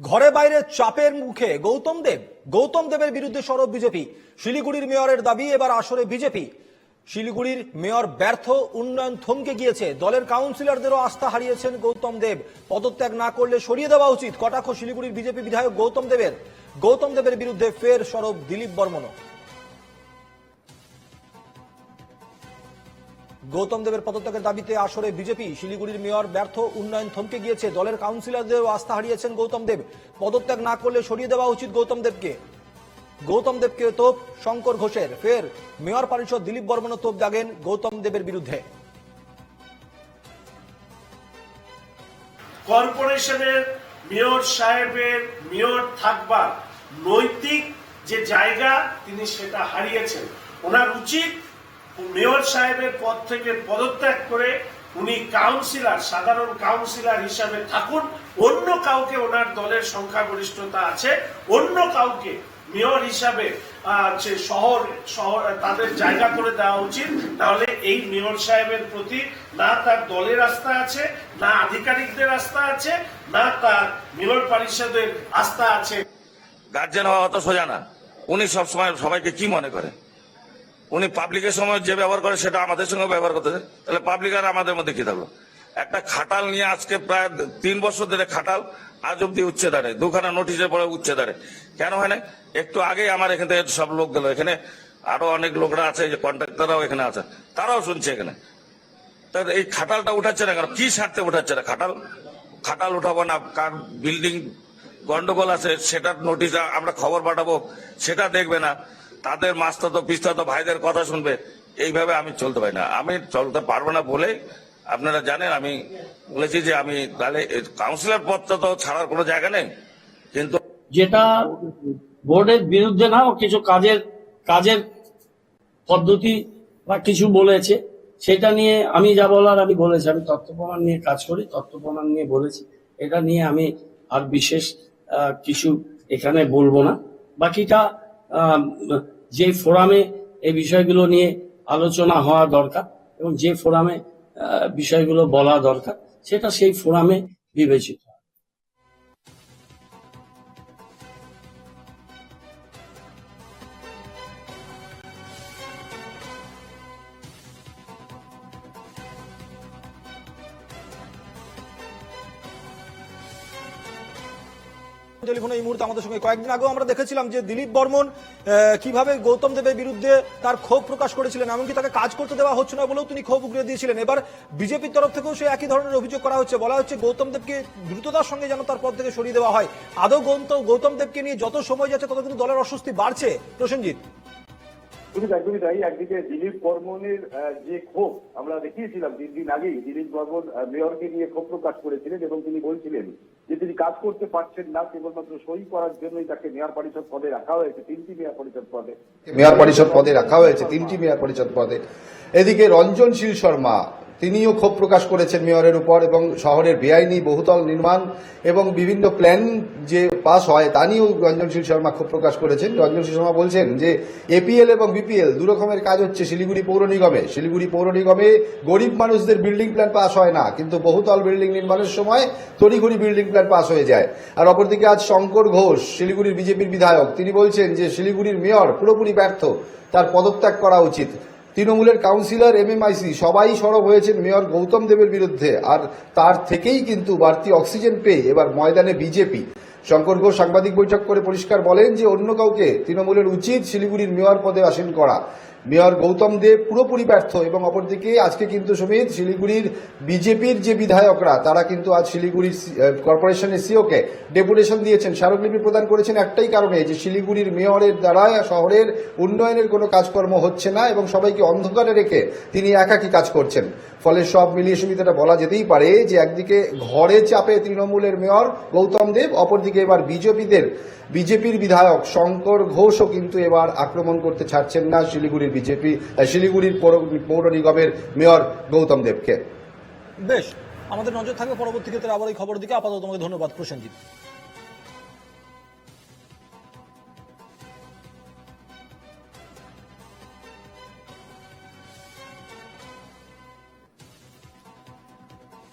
ঘরে বাইরে চাপের মুখে গৌতম দেব, গৌতম দেবের বিরুদ্ধে সরব বিজেপি। শিলিগুড়ির মেয়রের দাবি, এবার আসরে বিজেপি। শিলিগুড়ির মেয়র ব্যর্থ, উন্নয়ন থমকে গিয়েছে। দলের কাউন্সিলরদেরও আস্থা হারিয়েছেন গৌতম দেব। পদত্যাগ না করলে সরিয়ে দেওয়া উচিত। কটাক্ষ শিলিগুড়ির বিজেপি বিধায়ক গৌতম দেবের। গৌতম দেবের বিরুদ্ধে ফের সরব দিলীপ বর্মনও। গৌতম দেবের পদত্যাগের দাবিতে আসরে বিজেপি, শিলিগুড়ির মেয়র ব্যর্থ উন্নয়ন থমকে গিয়েছে। দলের কাউন্সিলরদেরও আস্থা হারিয়েছেন গৌতম দেব। পদত্যাগ না করলে সরিয়ে দেওয়া উচিত গৌতম দেবকে। গৌতম দেবকে তোপ শঙ্কর ঘোষের। ফের মেয়র পরিষদ দিলীপ বর্মনও তোপ দাগেন গৌতম দেবের বিরুদ্ধে। কর্পোরেশনের মেয়র সাহেবের মেয়র থাকবার নৈতিক যে জায়গা তিনি সেটা হারিয়েছেন। ওনার উচিত মেয়র সাহেবের পদ থেকে পদত্যাগ করে উনি কাউন্সিলর, সাধারণ কাউন্সিলর হিসাবে থাকুন। অন্য কাউকে ওনার দলের সংখ্যাগরিষ্ঠতা আছে। অন্য কাউকে মেয়র হিসাবে শহর শহর, তাদের জায়গা করে দেওয়া উচিত। তাহলে এই মেয়র সাহেবের প্রতি না তার দলের আস্থা আছে, না আধিকারিকদের আস্থা আছে, না তার মেয়র পরিষদের আস্থা আছে। গার্জেন হওয়া অত সোজা না। উনি সবসময় সবাইকে কি মনে করে উনি পাবলিকের সময় যে ব্যবহার করে সেটা আমাদের সঙ্গে ব্যবহার করতেছে। তাহলে পাবলিক আর আমাদের মধ্যে কি থাকল? একটা খাটাল নিয়ে আজকে প্রায় তিন বছর ধরে খাটাল, আজ অব্দি উচ্ছে দাঁড়ে দুখানা নোটিশের পরে উচ্ছে দাঁড়ে কেন হয় না একটু আগেই আমার এখান থেকে সব লোক গেল। এখানে আরও অনেক লোকরা আছে যে কন্ট্রাক্টররাও এখানে আছে, তারাও শুনছে এখানে। তা এই খাটালটা উঠাচ্ছে না কেন? কি স্বার্থে উঠাচ্ছে না? খাটাল? খাটাল উঠাবো না, কার বিল্ডিং গন্ডগোল আছে, সেটার নোটিশ আমরা খবর পাঠাবো, সেটা দেখবে না। তাদের মাস্তাতো পিস্তাতো ভাইদের কথা শুনবে। এইভাবে আমি চলতে পারি না। আমি চলতে পারব না বলে আপনারা জানেন, আমি বলেছি যে আমি তাহলে কাউন্সিলর পদটা তো ছাড়ার কোনো জায়গা নেই। কিন্তু যেটা বোর্ডের বিরুদ্ধে না কিছু কাজের কাজের পদ্ধতি বা কিছু বলেছে, সেটা নিয়ে আমি যা বলার আমি বলেছি। আমি তথ্য প্রমাণ নিয়ে কাজ করি তথ্য প্রমাণ নিয়ে বলেছি। এটা নিয়ে আমি আর বিশেষ কিছু এখানে বলব না। বাকিটা যে ফোরামে এই বিষয়গুলো নিয়ে আলোচনা হওয়া দরকার এবং যে ফোরামে বিষয়গুলো বলা দরকার, সেটা সেই ফোরামে বিবেচিত। টেলিফোনে এই মুহূর্তে আমাদের সঙ্গে। কয়েকদিন আগেও আমরা দেখেছিলাম যে দিলীপ বর্মন কীভাবে গৌতম দেবের বিরুদ্ধে তার ক্ষোভ প্রকাশ করেছিলেন, এমনকি তাকে কাজ করতে দেওয়া হচ্ছে না বলেও তিনি ক্ষোভ উগড়ে দিয়েছিলেন। এবার বিজেপির তরফ থেকেও সে একই ধরনের অভিযোগ করা হচ্ছে। বলা হচ্ছে গৌতম দেবকে দ্রুততার সঙ্গে যেন তার পদ থেকে সরিয়ে দেওয়া হয়। আদৌ গৌতম গৌতম দেবকে নিয়ে যত সময় যাচ্ছে তত কিন্তু দলের অস্বস্তি বাড়ছে। প্রসেনজিৎ। একদমই তাই। একদিকে দিলীপ বর্মনের যে ক্ষোভ আমরা দেখিয়েছিলাম তিন দিন আগেই, দিলীপ বর্মন মেয়রকে নিয়ে ক্ষোভ প্রকাশ করেছিলেন এবং তিনি বলছিলেন যে তিনি কাজ করতে পারছেন না, কেবলমাত্র সই করার জন্যই তাকে মেয়র পরিষদ পদে রাখা হয়েছে, তিনটি মেয়র পরিষদ পদে। মেয়র পরিষদ পদে রাখা হয়েছে, তিনটি মেয়র পরিষদ পদে। এদিকে রঞ্জনশীল শর্মা, তিনিও ক্ষোভ প্রকাশ করেছেন মেয়রের উপর এবং শহরের বেআইনি বহুতল নির্মাণ এবং বিভিন্ন প্ল্যান যে পাস হয়, তা নিয়েও রঞ্জনশীল শর্মা ক্ষোভ প্রকাশ করেছেন। রঞ্জনশীল শর্মা বলছেন যে এপিএল এবং বিপিএল দু রকমের কাজ হচ্ছে শিলিগুড়ি পৌর নিগমে। শিলিগুড়ি পৌর নিগমে গরিব মানুষদের বিল্ডিং প্ল্যান পাস হয় না, কিন্তু বহুতল বিল্ডিং নির্মাণের সময় তড়িঘড়ি বিল্ডিং প্ল্যান পাস হয়ে যায়। আর অপরদিকে আজ শঙ্কর ঘোষ, শিলিগুড়ির বিজেপির বিধায়ক, তিনি বলছেন যে, শিলিগুড়ির মেয়র পুরোপুরি ব্যর্থ, তার পদত্যাগ করা উচিত। তৃণমূলের কাউন্সিলর, এমএমআইসি, সবাই সরব হয়েছেন মেয়র গৌতম দেবের বিরুদ্ধে, আর তার থেকেই কিন্তু বাড়তি অক্সিজেন পেয়ে এবার ময়দানে বিজেপি। শঙ্কর ঘোষ সাংবাদিক বৈঠক করে পরিষ্কার বলেন যে অন্য কাউকে তৃণমূলের উচিত শিলিগুড়ির মেয়র পদে আসীন করা। মেয়র গৌতম দেব পুরোপুরি ব্যর্থ এবং অপরদিকে আজকে কিন্তু সুমিত শিলিগুড়ির বিজেপির যে বিধায়করা, তারা কিন্তু আজ শিলিগুড়ির কর্পোরেশনের সিওকে ডেপুটেশন দিয়েছেন। স্মারকলিপি প্রদান করেছেন একটাই কারণে যে শিলিগুড়ির মেয়রের দ্বারা শহরের উন্নয়নের কোনো কাজকর্ম হচ্ছে না এবং সবাইকে অন্ধকারে রেখে তিনি একাকী কাজ করছেন। ফলে সব মিলিয়ে সুবিধাটা বলা যেতেই পারে যে একদিকে ঘরে চাপে তৃণমূলের মেয়র গৌতম দেব, অপরদিকে এবার বিজেপিদের, বিজেপির বিধায়ক শঙ্কর ঘোষও কিন্তু এবার আক্রমণ করতে ছাড়ছেন না শিলিগুড়ির বিজেপি শিলিগুড়ির পৌর নিগমের মেয়র গৌতম দেবকে। বেশ, আমাদের নজর থাকবে পরবর্তী ক্ষেত্রে আবার এই খবর দিকে। আপাতত তোমাকে ধন্যবাদ প্রসেনজিৎ